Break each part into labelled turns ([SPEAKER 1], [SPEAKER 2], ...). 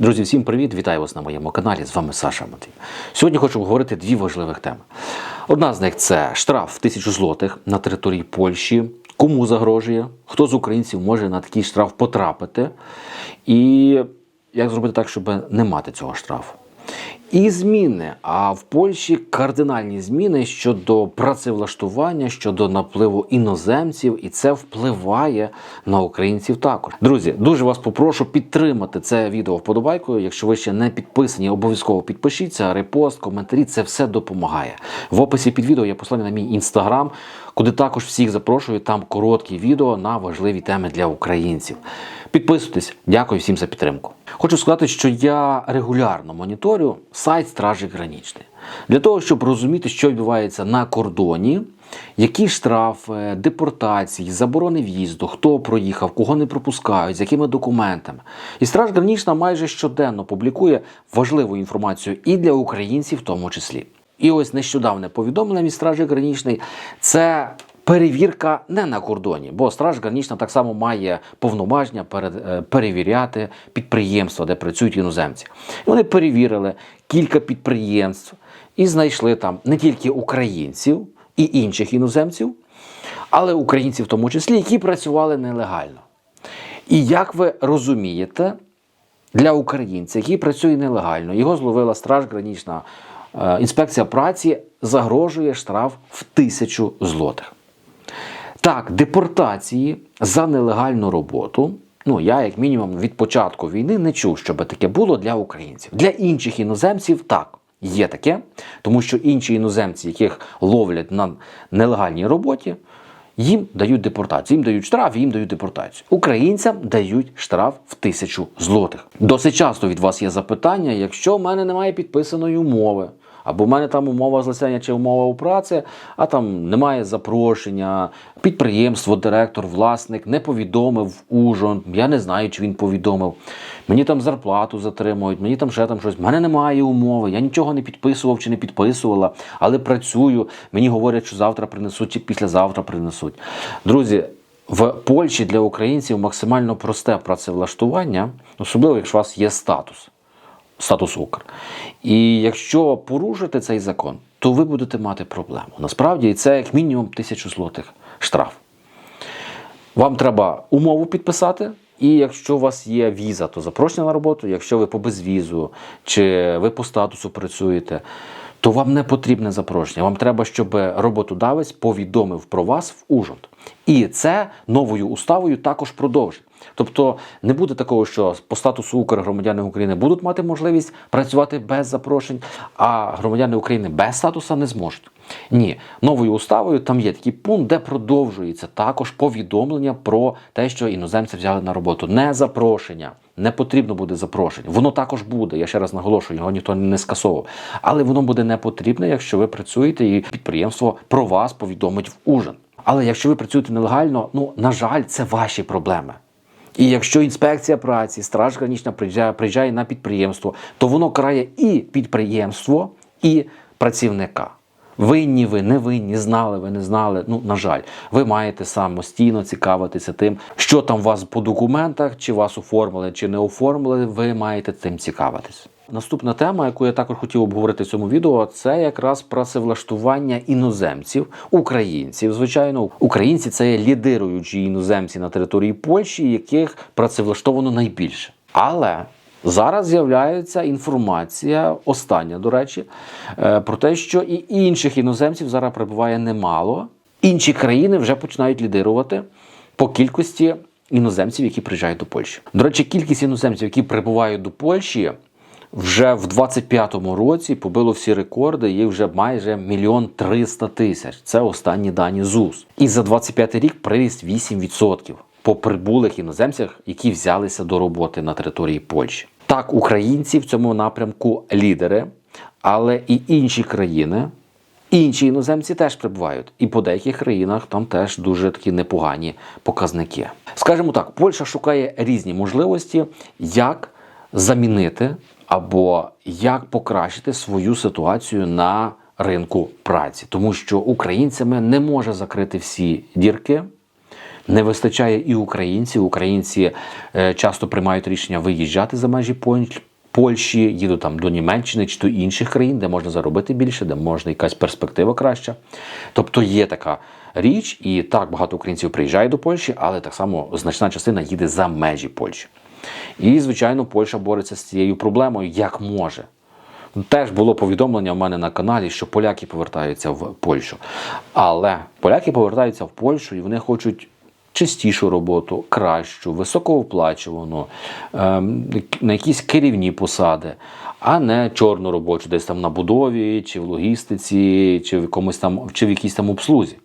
[SPEAKER 1] Друзі, всім привіт! Вітаю вас на моєму каналі. З вами Саша Матвій. Сьогодні хочу обговорити дві важливих теми. Одна з них це штраф тисячу злотих на території Польщі. Кому загрожує, хто з українців може на такий штраф потрапити, і як зробити так, щоб не мати цього штрафу. І зміни. А в Польщі кардинальні зміни щодо працевлаштування, щодо напливу іноземців, і це впливає на українців також. Друзі, дуже вас попрошу підтримати це відео вподобайкою. Якщо ви ще не підписані, обов'язково підпишіться, репост, коментарі. Це все допомагає. В описі під відео є послання на мій інстаграм, куди також всіх запрошую. Там короткі відео на важливі теми для українців. Підписуйтесь, дякую всім за підтримку. Хочу сказати, що я регулярно моніторю сайт Стражі Гранічної для того, щоб розуміти, що відбувається на кордоні, які штрафи, депортації, заборони в'їзду, хто проїхав, кого не пропускають, з якими документами. І Страж Гранічна майже щоденно публікує важливу інформацію і для українців, в тому числі. І ось нещодавне повідомлення від Стражі Гранічної це перевірка не на кордоні, бо Страж Гранічна так само має повноваження е, перевіряти підприємства, де працюють іноземці. І вони перевірили кілька підприємств і знайшли там не тільки українців і інших іноземців, але українців в тому числі, які працювали нелегально. І як ви розумієте, для українця, який працює нелегально, його зловила Страж Гранічна е, інспекція праці, загрожує штраф в тисячу злотих. Так, депортації за нелегальну роботу. Ну, я, як мінімум, від початку війни не чув, щоб таке було для українців. Для інших іноземців так, є таке, тому що інші іноземці, яких ловлять на нелегальній роботі, їм дають депортацію, їм дають штраф, їм дають депортацію. Українцям дають штраф в тисячу злотих. Досить часто від вас є запитання, якщо в мене немає підписаної умови. Або в мене там умова злицяння чи умова у праці, а там немає запрошення, підприємство, директор, власник не повідомив ужин. Я не знаю, чи він повідомив. Мені там зарплату затримують, мені там ще там щось. В мене немає умови, я нічого не підписував чи не підписувала, але працюю. Мені говорять, що завтра принесуть чи післязавтра принесуть. Друзі. В Польщі для українців максимально просте працевлаштування, особливо якщо у вас є статус статус Укр. І якщо порушите цей закон, то ви будете мати проблему. Насправді це як мінімум тисячу злотих штраф. Вам треба умову підписати. І якщо у вас є віза, то запрошення на роботу. Якщо ви по безвізу чи ви по статусу працюєте, то вам не потрібне запрошення. Вам треба, щоб роботодавець повідомив про вас в Ужгород. І це новою уставою також продовжить. Тобто не буде такого, що по статусу Укр громадяни України будуть мати можливість працювати без запрошень, а громадяни України без статуса не зможуть. Ні, новою уставою там є такий пункт, де продовжується також повідомлення про те, що іноземці взяли на роботу. Не запрошення. Не потрібно буде запрошення. Воно також буде. Я ще раз наголошую, його ніхто не скасовував. Але воно буде не потрібне, якщо ви працюєте і підприємство про вас повідомить в ужин. Але якщо ви працюєте нелегально, ну на жаль, це ваші проблеми. І якщо інспекція праці, страж гранічна приїжджає, приїжджає на підприємство, то воно карає і підприємство, і працівника. Винні ви, не винні, знали ви, не знали. Ну, на жаль, ви маєте самостійно цікавитися тим, що там у вас по документах, чи вас оформили, чи не оформили. Ви маєте цим цікавитись. Наступна тема, яку я також хотів обговорити в цьому відео, це якраз працевлаштування іноземців, українців. Звичайно, українці це є лідируючі іноземці на території Польщі, яких працевлаштовано найбільше. Але Зараз з'являється інформація, остання, до речі, е, про те, що і інших іноземців зараз прибуває немало. Інші країни вже починають лідирувати по кількості іноземців, які приїжджають до Польщі. До речі, кількість іноземців, які прибувають до Польщі, вже в 25-му році побило всі рекорди. Їх вже майже мільйон триста тисяч. Це останні дані ЗУС. І за 25 рік приріст 8% по прибулих іноземцях, які взялися до роботи на території Польщі. Так, українці в цьому напрямку лідери, але і інші країни, інші іноземці теж прибувають. І по деяких країнах там теж дуже такі непогані показники. Скажімо так, Польща шукає різні можливості, як замінити або як покращити свою ситуацію на ринку праці, тому що українцями не може закрити всі дірки. Не вистачає і українців. Українці е, часто приймають рішення виїжджати за межі Польщі, їду там до Німеччини чи до інших країн, де можна заробити більше, де можна якась перспектива краща. Тобто є така річ, і так багато українців приїжджає до Польщі, але так само значна частина їде за межі Польщі. І, звичайно, Польща бореться з цією проблемою як може. Теж було повідомлення в мене на каналі, що поляки повертаються в Польщу. Але поляки повертаються в Польщу і вони хочуть чистішу роботу, кращу, високооплачувану, ем, на якісь керівні посади, а не чорну робочу, десь там на будові, чи в логістиці, чи в якомусь там, чи в якійсь там обслузі.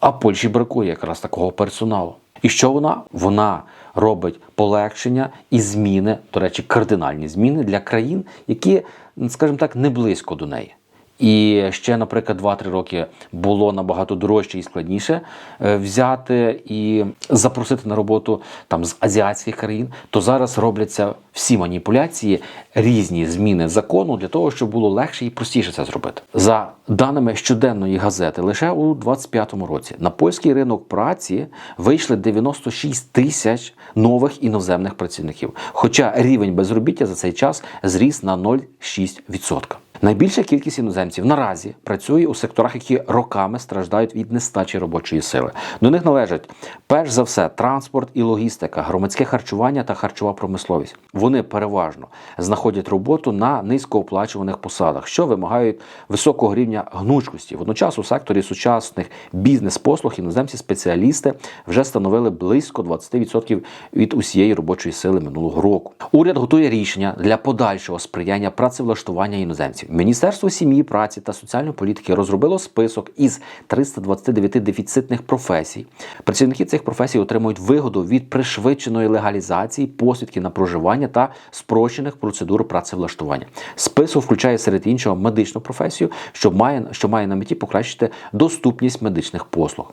[SPEAKER 1] А Польщі бракує якраз такого персоналу. І що вона? Вона робить полегшення і зміни, до речі, кардинальні зміни для країн, які, скажімо так, не близько до неї. І ще, наприклад, 2-3 роки було набагато дорожче і складніше е, взяти і запросити на роботу там з азіатських країн, то зараз робляться всі маніпуляції, різні зміни закону для того, щоб було легше і простіше це зробити. За даними щоденної газети, лише у 25-му році на польський ринок праці вийшли 96 тисяч нових іноземних працівників. Хоча рівень безробіття за цей час зріс на 0,6%. Найбільша кількість іноземців наразі працює у секторах, які роками страждають від нестачі робочої сили. До них належать перш за все транспорт і логістика, громадське харчування та харчова промисловість. Вони переважно знаходять роботу на низькооплачуваних посадах, що вимагають високого рівня гнучкості. Водночас у секторі сучасних бізнес-послуг іноземці-спеціалісти вже становили близько 20% від усієї робочої сили минулого року. Уряд готує рішення для подальшого сприяння працевлаштування іноземців. Міністерство сім'ї, праці та соціальної політики розробило список із 329 дефіцитних професій. Працівники цих професій отримують вигоду від пришвидшеної легалізації, посвідки на проживання та спрощених процедур працевлаштування. Список включає серед іншого медичну професію, що має, що має на меті покращити доступність медичних послуг.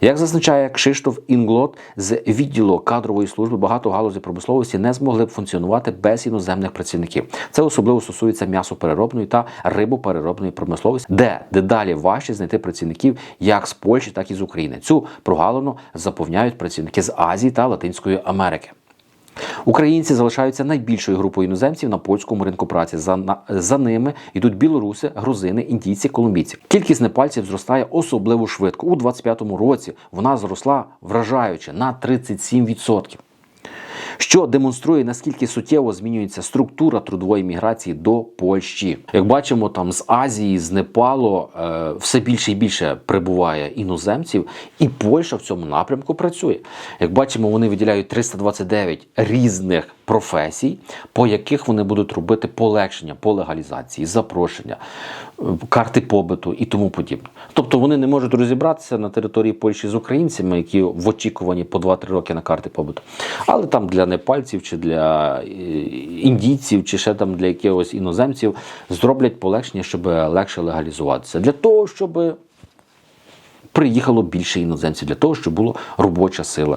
[SPEAKER 1] Як зазначає Кшиштоф Інглот з відділу кадрової служби, багато галузей промисловості не змогли б функціонувати без іноземних працівників. Це особливо стосується м'ясопереробної та рибопереробної промисловості, де дедалі важче знайти працівників як з Польщі, так і з України. Цю прогалину заповняють працівники з Азії та Латинської Америки. Українці залишаються найбільшою групою іноземців на польському ринку праці. За, на- за ними йдуть білоруси, грузини, індійці, колумбійці. Кількість непальців зростає особливо швидко. У 25-му році вона зросла вражаюче на 37%. Що демонструє наскільки суттєво змінюється структура трудової міграції до Польщі. Як бачимо, там з Азії, з Непалу е, все більше і більше прибуває іноземців, і Польща в цьому напрямку працює. Як бачимо, вони виділяють 329 різних професій, по яких вони будуть робити полегшення по легалізації, запрошення, е, карти побиту і тому подібне. Тобто вони не можуть розібратися на території Польщі з українцями, які в очікуванні по 2-3 роки на карти побиту. Але там для непальців чи для е, індійців, чи ще там для якихось іноземців зроблять полегшення, щоб легше легалізуватися. Для того, щоб приїхало більше іноземців для того, щоб була робоча сила.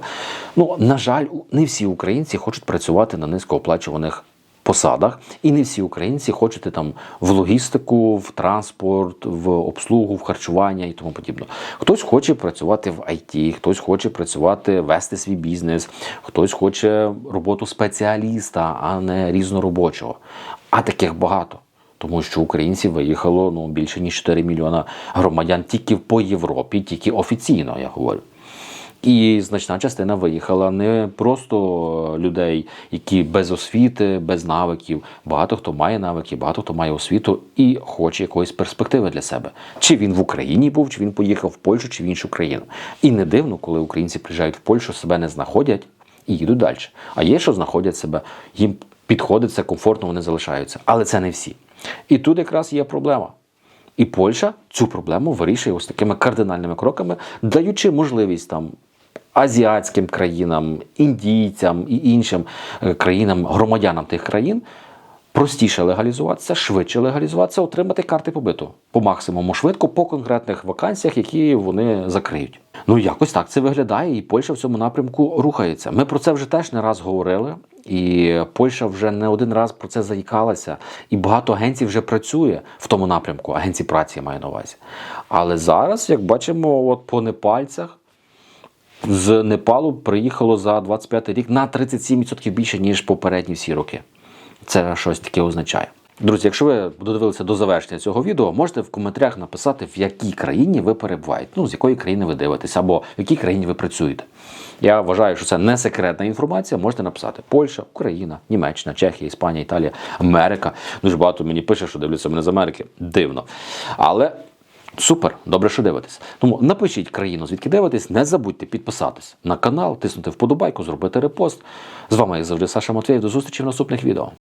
[SPEAKER 1] Ну, на жаль, не всі українці хочуть працювати на низькооплачуваних посадах, і не всі українці хочуть там в логістику, в транспорт, в обслугу, в харчування і тому подібне. Хтось хоче працювати в ІТ, хтось хоче працювати, вести свій бізнес, хтось хоче роботу спеціаліста, а не різноробочого. А таких багато. Тому що українців виїхало ну, більше ніж 4 мільйона громадян тільки по Європі, тільки офіційно, я говорю. І значна частина виїхала не просто людей, які без освіти, без навиків. Багато хто має навики, багато хто має освіту і хоче якоїсь перспективи для себе. Чи він в Україні був, чи він поїхав в Польщу, чи в іншу країну. І не дивно, коли українці приїжджають в Польщу, себе не знаходять і їдуть далі. А є, що знаходять себе, їм підходить це комфортно, вони залишаються. Але це не всі. І тут якраз є проблема. І Польща цю проблему вирішує ось такими кардинальними кроками, даючи можливість там азіатським країнам, індійцям і іншим е, країнам, громадянам тих країн простіше легалізуватися, швидше легалізуватися, отримати карти побиту по максимуму швидко по конкретних вакансіях, які вони закриють. Ну якось так це виглядає, і Польща в цьому напрямку рухається. Ми про це вже теж не раз говорили. І Польща вже не один раз про це заїкалася, і багато агенцій вже працює в тому напрямку. Агенцій праці я маю на увазі. Але зараз, як бачимо, от по непальцях з Непалу приїхало за 25 рік на 37% більше, ніж попередні всі роки. Це щось таке означає. Друзі, якщо ви додивилися до завершення цього відео, можете в коментарях написати, в якій країні ви перебуваєте, ну з якої країни ви дивитесь, або в якій країні ви працюєте. Я вважаю, що це не секретна інформація. Можете написати Польща, Україна, Німеччина, Чехія, Іспанія, Італія, Америка. Дуже багато мені пише, що дивляться мене з Америки. Дивно. Але Супер, добре, що дивитесь. Тому напишіть країну, звідки дивитесь. Не забудьте підписатись на канал, тиснути вподобайку, зробити репост. З вами, як завжди, Саша Матвєєв. До зустрічі в наступних відео.